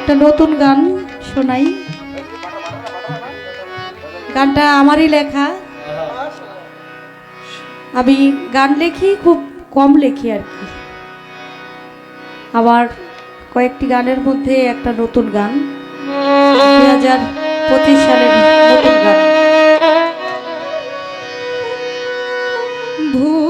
একটা নতুন গান শোনাই। গানটা আমারই লেখা। আমি গান লেখি, খুব কম লেখি আর কি। আমার কয়েকটি গানের মধ্যে একটা নতুন গান, দুই হাজার পঁচিশ সালের নতুন গান। ভূ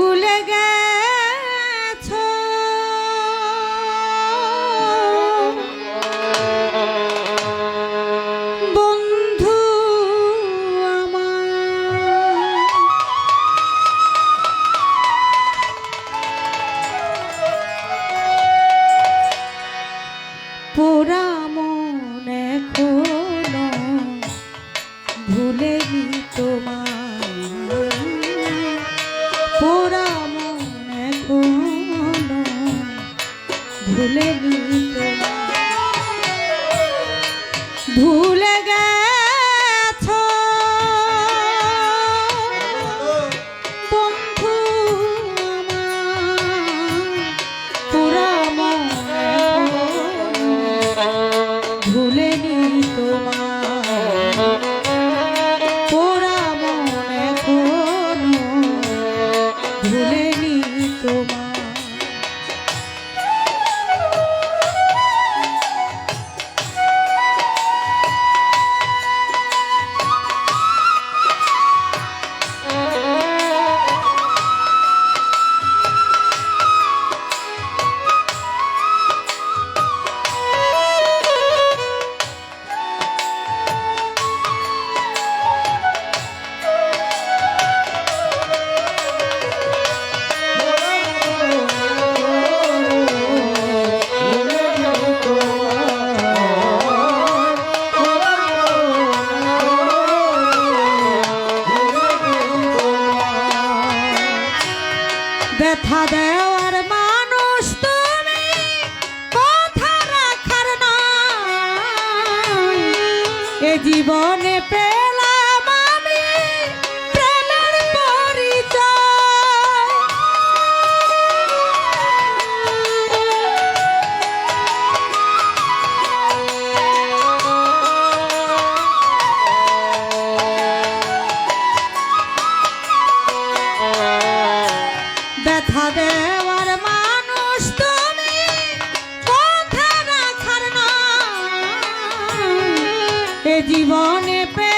Voulez-vous জীবনে প্রেম জীবনে পে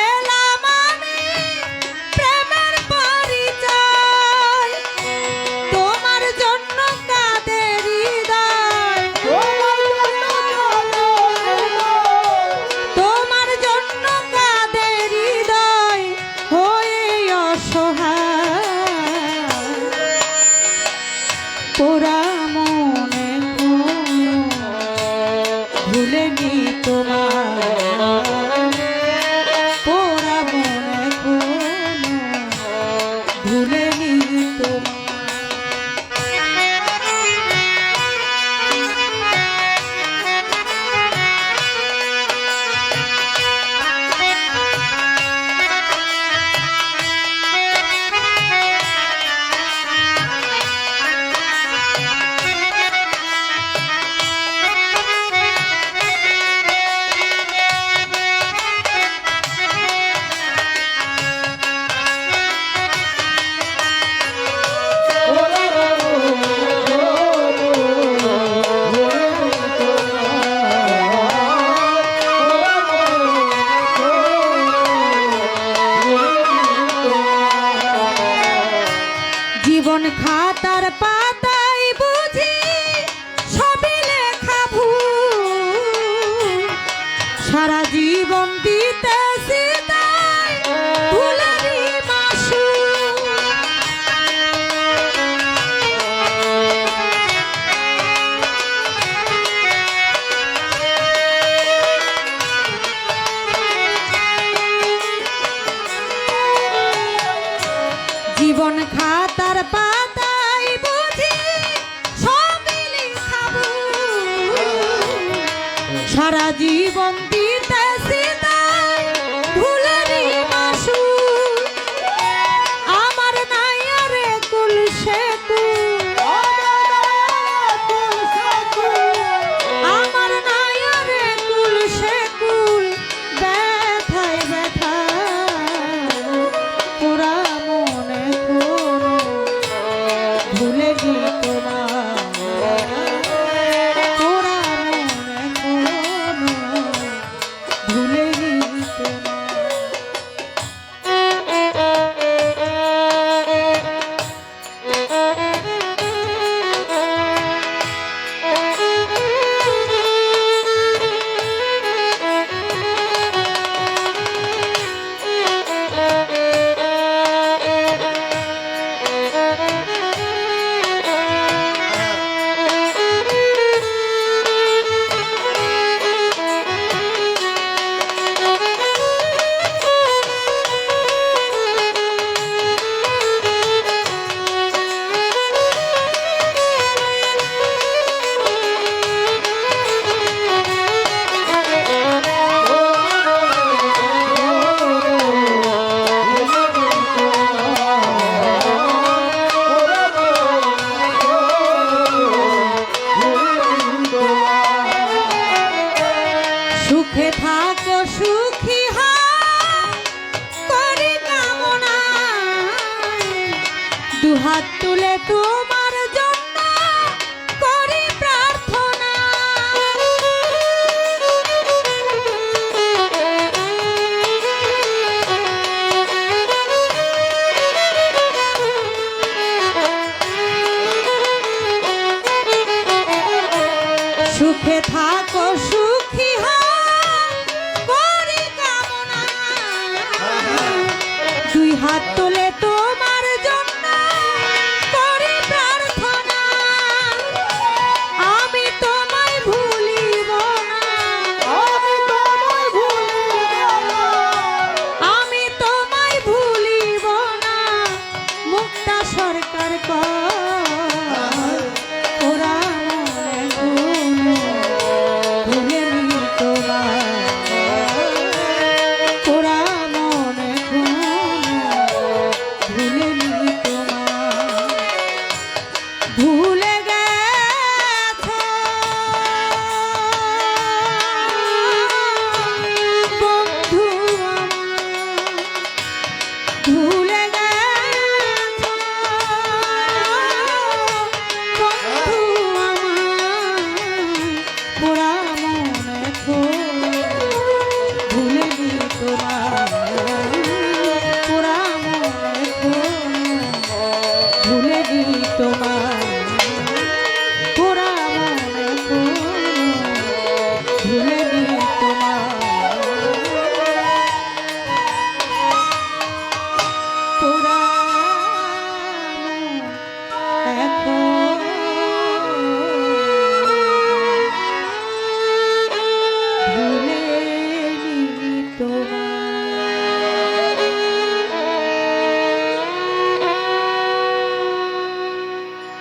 দেখা জীবন সুখে থাক।